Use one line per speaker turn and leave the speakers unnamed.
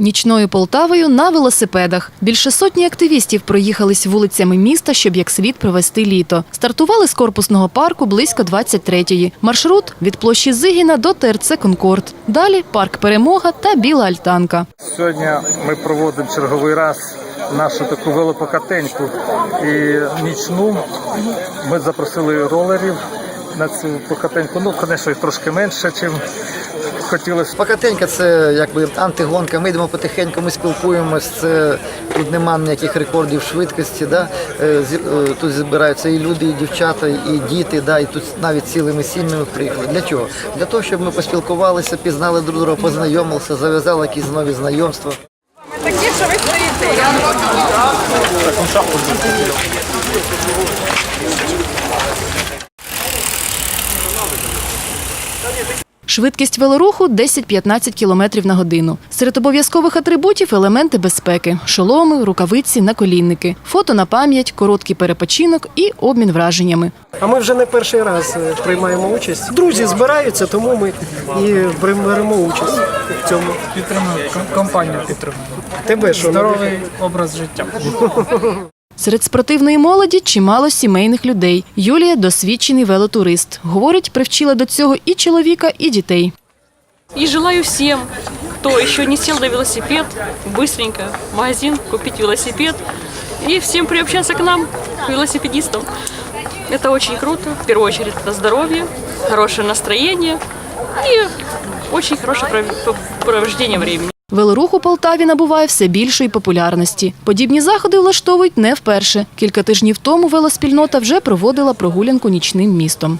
Нічною Полтавою на велосипедах. Більше сотні активістів проїхались вулицями міста, щоб як слід провести літо. Стартували з корпусного парку близько 23-ї. Маршрут від площі Зигіна до ТРЦ Конкорд. Далі парк Перемога та Біла Альтанка.
Сьогодні ми проводимо черговий раз нашу таку велопокатеньку і нічну. Ми запросили ролерів на цю покатеньку. Ну, звісно, їх трошки менше, ніж хотілося.
Покатенька це якби антигонка. Ми йдемо потихеньку, ми спілкуємось. Це тут нема ніяких рекордів швидкості. Да? Е, е, Тут збираються і люди, і дівчата, і діти. Да? І тут навіть цілими сім'ями приїхали. Для чого? Для того, щоб ми поспілкувалися, пізнали друг друга, познайомилися, зав'язали якісь нові знайомства.
Такі, що ви стоїте.
Швидкість велоруху 10-15 км на годину. Серед обов'язкових атрибутів елементи безпеки: шоломи, рукавиці, наколінники, фото на пам'ять, короткий перепочинок і обмін враженнями.
А ми вже не перший раз е, приймаємо участь. Друзі збираються, тому ми і беремо участь в цьому.
Підтримую ком- компанію підтримую.
Тебе що
Здоровий образ життя.
Серед спортивної молоді чимало сімейних людей. Юлія досвідчений велотурист. Говорить, привчила до цього і чоловіка, і дітей.
И желаю всем, кто еще не сел на велосипед, быстренько в магазин купить велосипед и всем приобщаться к нам, к велосипедистам. Это очень круто. В первую очередь это здоровье, хорошее настроение и очень хорошее пров- провождение времени.
Велорух у Полтаві набуває все більшої популярності. Подібні заходи влаштовують не вперше. Кілька тижнів тому велоспільнота вже проводила прогулянку нічним містом.